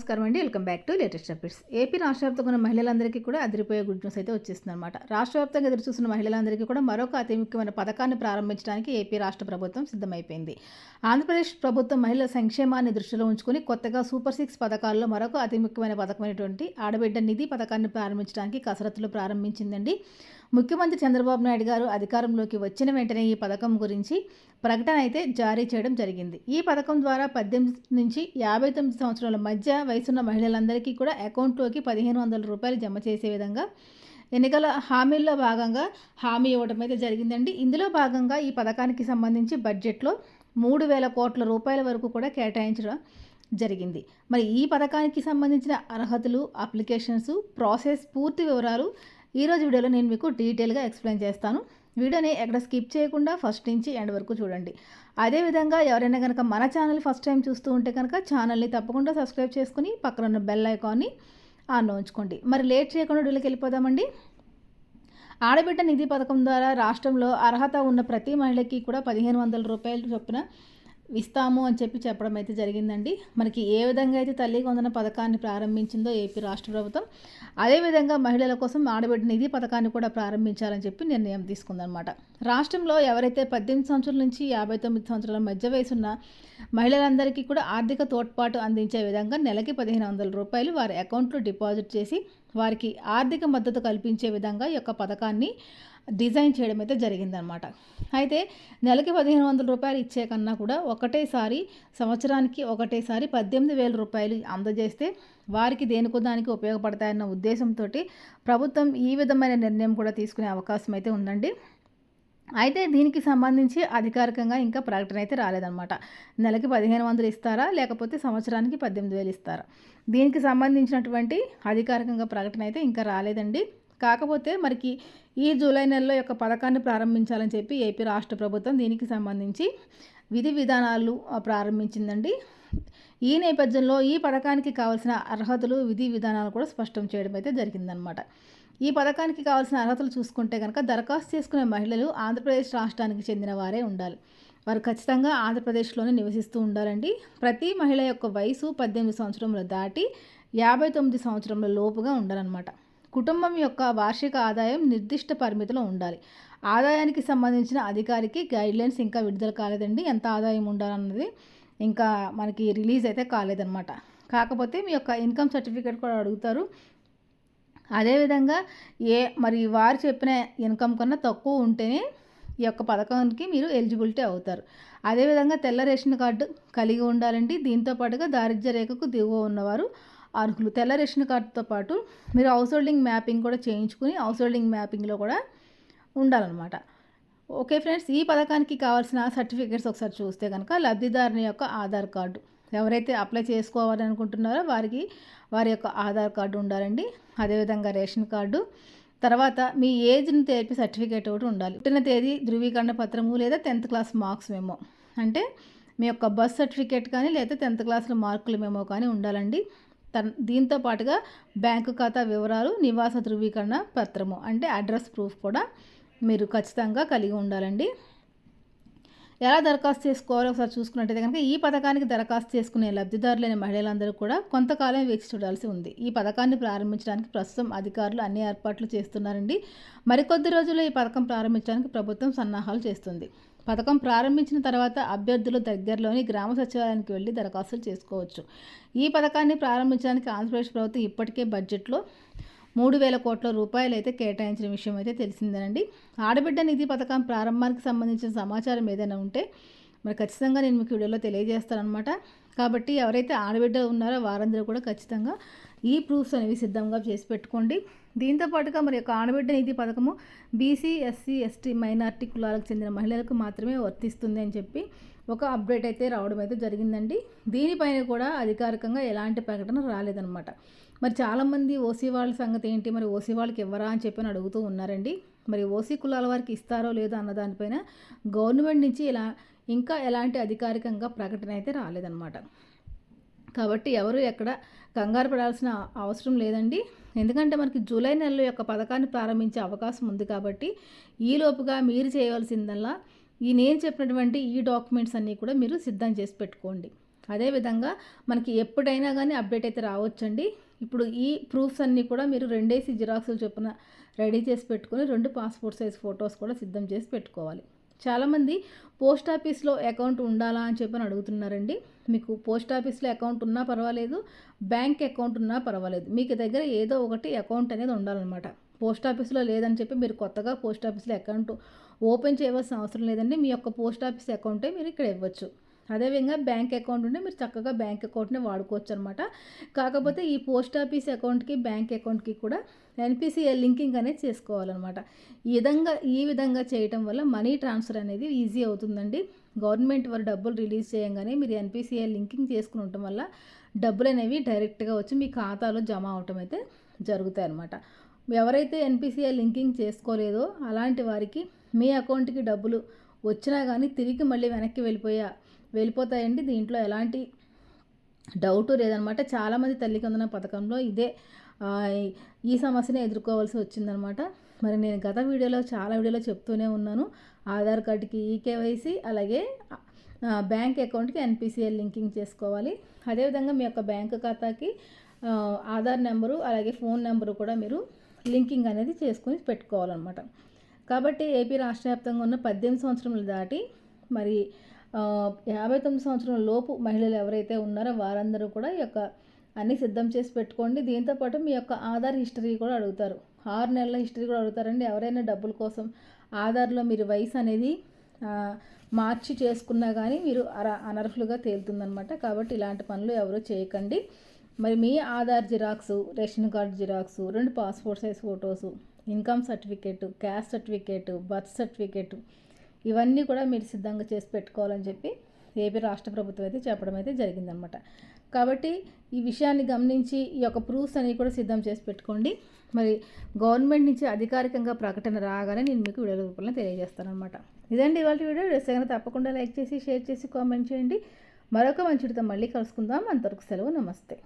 నమస్కారం అండి. Welcome back to latest updates. AP రాష్ట్ర వ్యాప్తంగా ఉన్న మహిళలందరికీ కూడా అదిరిపోయే గుడ్ న్యూస్ అయితే వచ్చేస్తుంది అనమాట రాష్ట్ర వ్యాప్తంగా ఎదురు చూస్తున్న మహిళలందరికీ కూడా మరొక అతి ముఖ్యమైన పథకాన్ని ప్రారంభించడానికి ఏపీ రాష్ట్ర ప్రభుత్వం సిద్ధమైపోయింది. ఆంధ్రప్రదేశ్ ప్రభుత్వం మహిళల సంక్షేమాన్ని దృష్టిలో ఉంచుకుని కొత్తగా సూపర్ సిక్స్ పథకాల్లో మరొక అతి ముఖ్యమైన పథకమైనటువంటి ఆడబిడ్డ నిధి పథకాన్ని ప్రారంభించడానికి కసరత్తులు ప్రారంభించిందండి. ముఖ్యమంత్రి చంద్రబాబు నాయుడు గారు అధికారంలోకి వచ్చిన వెంటనే ఈ పథకం గురించి ప్రకటన అయితే జారీ చేయడం జరిగింది. ఈ పథకం ద్వారా పద్దెనిమిది నుంచి యాభై తొమ్మిది సంవత్సరాల మధ్య వయసున్న మహిళలందరికీ కూడా అకౌంట్లోకి పదిహేను వందల రూపాయలు జమ చేసే విధంగా ఎన్నికల హామీల్లో భాగంగా హామీ ఇవ్వడం అయితే జరిగిందండి. ఇందులో భాగంగా ఈ పథకానికి సంబంధించి బడ్జెట్లో మూడు వేల కోట్ల రూపాయల వరకు కూడా కేటాయించడం జరిగింది. మరి ఈ పథకానికి సంబంధించిన అర్హతలు అప్లికేషన్స్ ప్రాసెస్ పూర్తి వివరాలు ఈరోజు వీడియోలో నేను మీకు డీటెయిల్గా ఎక్స్ప్లెయిన్ చేస్తాను. వీడియోని ఎక్కడ స్కిప్ చేయకుండా ఫస్ట్ నుంచి ఎండ్ వరకు చూడండి. అదేవిధంగా ఎవరైనా కనుక మన ఛానల్ ఫస్ట్ టైం చూస్తూ ఉంటే కనుక ఛానల్ని తప్పకుండా సబ్స్క్రైబ్ చేసుకుని పక్కన ఉన్న బెల్ ఐకాన్ని ఆన్ ఉంచుకోండి. మరి లేట్ చేయకుండా వీళ్ళకి వెళ్ళిపోదామండి. ఆడబిడ్డ నిధి పథకం ద్వారా రాష్ట్రంలో అర్హత ఉన్న ప్రతి మహిళకి కూడా పదిహేను వందల రూపాయలు చొప్పున ఇస్తాము అని చెప్పి చెప్పడం అయితే జరిగిందండి. మనకి ఏ విధంగా అయితే తల్లి వందన పథకాన్ని ప్రారంభించిందో ఏపీ రాష్ట్ర ప్రభుత్వం అదేవిధంగా మహిళల కోసం ఆడబిడ్డ నిధి పథకాన్ని కూడా ప్రారంభించాలని చెప్పి నిర్ణయం తీసుకుందనమాట రాష్ట్రంలో ఎవరైతే పద్దెనిమిది సంవత్సరాల నుంచి యాభై తొమ్మిది సంవత్సరాల మధ్య వయసున్న మహిళలందరికీ కూడా ఆర్థిక తోడ్పాటు అందించే విధంగా నెలకి పదిహేను వందల రూపాయలు వారి అకౌంట్లో డిపాజిట్ చేసి వారికి ఆర్థిక మద్దతు కల్పించే విధంగా ఈ యొక్క పథకాన్ని డిజైన్ చేయడం అయితే జరిగిందనమాట. అయితే నెలకి పదిహేను వందల రూపాయలు ఇచ్చే కన్నా కూడా ఒకటేసారి సంవత్సరానికి ఒకటేసారి పద్దెనిమిది వేల రూపాయలు అందజేస్తే వారికి దేనికో దానికి ఉపయోగపడతాయన్న ఉద్దేశంతో ప్రభుత్వం ఈ విధమైన నిర్ణయం కూడా తీసుకునే అవకాశం అయితే ఉందండి. అయితే దీనికి సంబంధించి అధికారికంగా ఇంకా ప్రకటన అయితే రాలేదన్నమాట నెలకి పదిహేను వందలు ఇస్తారా? లేకపోతే సంవత్సరానికి పద్దెనిమిది వేలు ఇస్తారా? దీనికి సంబంధించినటువంటి అధికారికంగా ప్రకటన అయితే ఇంకా రాలేదండి. కాకపోతే మనకి ఈ జూలై నెలలో యొక్క పథకాన్ని ప్రారంభించాలని చెప్పి ఏపీ రాష్ట్ర ప్రభుత్వం దీనికి సంబంధించి విధి విధానాలు ప్రారంభించిందండి. ఈ నేపథ్యంలో ఈ పథకానికి కావాల్సిన అర్హతలు విధి విధానాలు కూడా స్పష్టం చేయడం అయితే జరిగిందనమాట ఈ పథకానికి కావాల్సిన అర్హతలు చూసుకుంటే కనుక దరఖాస్తు చేసుకునే మహిళలు ఆంధ్రప్రదేశ్ రాష్ట్రానికి చెందిన వారే ఉండాలి. వారు ఖచ్చితంగా ఆంధ్రప్రదేశ్లోనే నివసిస్తూ ఉండాలండి. ప్రతి మహిళ యొక్క వయసు పద్దెనిమిది సంవత్సరములు దాటి యాభై తొమ్మిది సంవత్సరముల లోపుగా ఉండాలన్నమాట. కుటుంబం యొక్క వార్షిక ఆదాయం నిర్దిష్ట పరిమితిలో ఉండాలి. ఆదాయానికి సంబంధించిన అధికారికి గైడ్లైన్స్ ఇంకా విడుదల కాలేదండి. ఎంత ఆదాయం ఉండాలన్నది ఇంకా మనకి రిలీజ్ అయితే కాలేదన్నమాట. కాకపోతే మీ యొక్క ఇన్కమ్ సర్టిఫికేట్ కూడా అడుగుతారు. అదేవిధంగా ఏ మరి వారు చెప్పిన ఇన్కమ్ కన్నా తక్కువ ఉంటేనే ఈ యొక్క పథకానికి మీరు ఎలిజిబిలిటీ అవుతారు. అదేవిధంగా తెల్ల రేషన్ కార్డు కలిగి ఉండాలండి. దీంతో పాటుగా దారిద్ర్య రేఖకు దిగువ ఉన్నవారు అర్హులు తెల్ల రేషన్ కార్డుతో పాటు మీరు హౌస్ హోల్డింగ్ మ్యాపింగ్ కూడా చేయించుకుని హౌస్ హోల్డింగ్ మ్యాపింగ్లో కూడా ఉండాలన్నమాట. ఓకే ఫ్రెండ్స్ ఈ పథకానికి కావాల్సిన సర్టిఫికేట్స్ ఒకసారి చూస్తే కనుక లబ్ధిదారుని యొక్క ఆధార్ కార్డు. ఎవరైతే అప్లై చేసుకోవాలని అనుకుంటున్నారో వారికి వారి యొక్క ఆధార్ కార్డు ఉండాలండి. అదేవిధంగా రేషన్ కార్డు. తర్వాత మీ ఏజ్ని తెలిపి సర్టిఫికేట్ ఒకటి ఉండాలి. పుట్టిన తేదీ ధృవీకరణ పత్రము లేదా టెన్త్ క్లాస్ మార్క్స్ మేము అంటే మీ యొక్క బస్ సర్టిఫికేట్ కానీ లేదా టెన్త్ క్లాస్లో మార్కులు మేమో కానీ ఉండాలండి. దీంతో పాటుగా బ్యాంకు ఖాతా వివరాలు నివాస ధృవీకరణ పత్రము అంటే అడ్రస్ ప్రూఫ్ కూడా మీరు ఖచ్చితంగా కలిగి ఉండాలండి. ఎలా దరఖాస్తు చేసుకోవాలో ఒకసారి చూసుకున్నట్టయితే కనుక ఈ పథకానికి దరఖాస్తు చేసుకునే లబ్ధిదారులైన మహిళలందరూ కూడా కొంతకాలం వేచి చూడాల్సి ఉంది. ఈ పథకాన్ని ప్రారంభించడానికి ప్రస్తుతం అధికారులు అన్ని ఏర్పాట్లు చేస్తున్నారండి. మరికొద్ది రోజుల్లో ఈ పథకం ప్రారంభించడానికి ప్రభుత్వం సన్నాహాలు చేస్తుంది. పథకం ప్రారంభించిన తర్వాత అభ్యర్థులు దగ్గరలోని గ్రామ సచివాలయానికి వెళ్ళి దరఖాస్తులు చేసుకోవచ్చు. ఈ పథకాన్ని ప్రారంభించడానికి ఆంధ్రప్రదేశ్ ప్రభుత్వం ఇప్పటికే బడ్జెట్లో మూడు వేల కోట్ల రూపాయలు అయితే కేటాయించిన విషయం అయితే తెలిసిందేనండి. ఆడబిడ్డ నిధి పథకం ప్రారంభానికి సంబంధించిన సమాచారం ఏదైనా ఉంటే మరి ఖచ్చితంగా నేను మీకు వీడియోలో తెలియజేస్తానమాట కాబట్టి ఎవరైతే ఆడబిడ్డ ఉన్నారో వారందరూ కూడా ఖచ్చితంగా ఈ ప్రూఫ్స్ అనేవి సిద్ధంగా చేసి పెట్టుకోండి. దీంతో పాటుగా మరి యొక్క ఆడబిడ్డ నిధి పథకము బీసీ ఎస్సీ ఎస్టీ మైనార్టీ కులాలకు చెందిన మహిళలకు మాత్రమే వర్తిస్తుంది అని చెప్పి ఒక అప్డేట్ అయితే రావడం అయితే జరిగిందండి. దీనిపైన కూడా అధికారికంగా ఎలాంటి ప్రకటన రాలేదన్నమాట. మరి చాలామంది ఓసీ వాళ్ళ సంగతి ఏంటి? మరి ఓసీ వాళ్ళకి ఇవ్వరా అని చెప్పి అడుగుతూ ఉన్నారండి. మరి ఓసీ కులాల వారికి ఇస్తారో లేదో అన్న దానిపైన గవర్నమెంట్ నుంచి ఇలా ఇంకా ఎలాంటి అధికారికంగా ప్రకటన అయితే రాలేదన్నమాట. కాబట్టి ఎవరు ఎక్కడ కంగారు పడాల్సిన అవసరం లేదండి. ఎందుకంటే మనకి జూలై నెలలో యొక్క పథకాన్ని ప్రారంభించే అవకాశం ఉంది కాబట్టి ఈలోపుగా మీరు చేయవలసిందల్లా ఈ నేను చెప్పినటువంటి ఈ డాక్యుమెంట్స్ అన్నీ కూడా మీరు సిద్ధం చేసి పెట్టుకోండి. అదేవిధంగా మనకి ఎప్పుడైనా కానీ అప్డేట్ అయితే రావచ్చండి. ఇప్పుడు ఈ ప్రూఫ్స్ అన్నీ కూడా మీరు రెండేసి జిరాక్సులు చొప్పున రెడీ చేసి పెట్టుకొని రెండు పాస్పోర్ట్ సైజ్ ఫొటోస్ కూడా సిద్ధం చేసి పెట్టుకోవాలి. చాలామంది పోస్ట్ ఆఫీస్లో అకౌంట్ ఉండాలా అని చెప్పని అడుగుతున్నారండి. మీకు పోస్ట్ ఆఫీస్లో అకౌంట్ ఉన్నా పర్వాలేదు బ్యాంక్ అకౌంట్ ఉన్నా పర్వాలేదు. మీకు దగ్గర ఏదో ఒకటి అకౌంట్ అనేది ఉండాలన్నమాట. పోస్ట్ ఆఫీస్లో లేదని చెప్పి మీరు కొత్తగా పోస్ట్ ఆఫీస్లో అకౌంట్ ఓపెన్ చేయవలసిన అవసరం లేదండి. మీ యొక్క పోస్ట్ ఆఫీస్ అకౌంటే మీరు ఇక్కడ ఇవ్వచ్చు. అదేవిధంగా బ్యాంక్ అకౌంట్ ఉంటే మీరు చక్కగా బ్యాంక్ అకౌంట్ని వాడుకోవచ్చు అనమాట కాకపోతే ఈ పోస్ట్ ఆఫీస్ అకౌంట్కి బ్యాంక్ అకౌంట్కి కూడా ఎన్పిసిఎల్ లింకింగ్ అనేది చేసుకోవాలన్నమాట ఈ విధంగా ఈ విధంగా చేయటం వల్ల మనీ ట్రాన్స్ఫర్ అనేది ఈజీ అవుతుందండి. గవర్నమెంట్ వారు డబ్బులు రిలీజ్ చేయంగానే మీరు ఎన్పిసిఎల్ లింకింగ్ చేసుకుని ఉండటం వల్ల డబ్బులు అనేవి డైరెక్ట్గా వచ్చి మీ ఖాతాలో జమ అవటం అయితే జరుగుతాయి అన్నమాట ఎవరైతే ఎన్పిసిఐ లింకింగ్ చేసుకోలేదో అలాంటి వారికి మీ అకౌంట్కి డబ్బులు వచ్చినా కానీ తిరిగి మళ్ళీ వెనక్కి వెళ్ళిపోయా వెళ్ళిపోతాయండి. దీంట్లో ఎలాంటి డౌట్ లేదనమాట. చాలామంది తల్లికి వందన పథకంలో ఇదే ఈ సమస్యని ఎదుర్కోవాల్సి వచ్చిందనమాట. మరి నేను గత వీడియోలో చాలా వీడియోలో చెప్తూనే ఉన్నాను. ఆధార్ కార్డుకి ఈకేవైసీ అలాగే బ్యాంక్ అకౌంట్కి ఎన్పిసిఎల్ లింకింగ్ చేసుకోవాలి. అదేవిధంగా మీ యొక్క బ్యాంక్ ఖాతాకి ఆధార్ నెంబరు అలాగే ఫోన్ నెంబరు కూడా మీరు లింకింగ్ అనేది చేసుకొని పెట్టుకోవాలన్నమాట కాబట్టి ఏపీ రాష్ట్ర వ్యాప్తంగా ఉన్న పద్దెనిమిది సంవత్సరములు దాటి మరి యాభై తొమ్మిది సంవత్సరం లోపు మహిళలు ఎవరైతే ఉన్నారో వారందరూ కూడా ఈ యొక్క అన్నీ సిద్ధం చేసి పెట్టుకోండి. దీంతోపాటు మీ యొక్క ఆధార్ హిస్టరీ కూడా అడుగుతారు. ఆరు నెలల హిస్టరీ కూడా అడుగుతారండి. ఎవరైనా డబ్బుల కోసం ఆధార్లో మీరు వయసు అనేది మార్చి చేసుకున్నా కానీ మీరు అర అనర్హులుగా తేలుతుందనమాట కాబట్టి ఇలాంటి పనులు ఎవరు చేయకండి. మరి మీ Aadhaar xerox ration card xerox రెండు passport size photos income certificate caste certificate birth certificate ఇవన్నీ కూడా మీరు సిద్ధంగా చేసి పెట్టుకోవాలని చెప్పి ఏపీ రాష్ట్ర ప్రభుత్వం అయితే చెప్పడం అయితే జరిగిందనమాట. కాబట్టి ఈ విషయాన్ని గమనించి ఈ యొక్క ప్రూఫ్స్ అనేవి కూడా సిద్ధం చేసి పెట్టుకోండి. మరి గవర్నమెంట్ నుంచి అధికారికంగా ప్రకటన రాగానే నేను మీకు వీడియో రూపంలో తెలియజేస్తాను అనమాట ఇదండి ఇవాళ వీడియో. డ్రెస్ తప్పకుండా లైక్ చేసి షేర్ చేసి కామెంట్ చేయండి. మరొక మంచితో మళ్ళీ కలుసుకుందాం. అంతవరకు సెలవు. నమస్తే.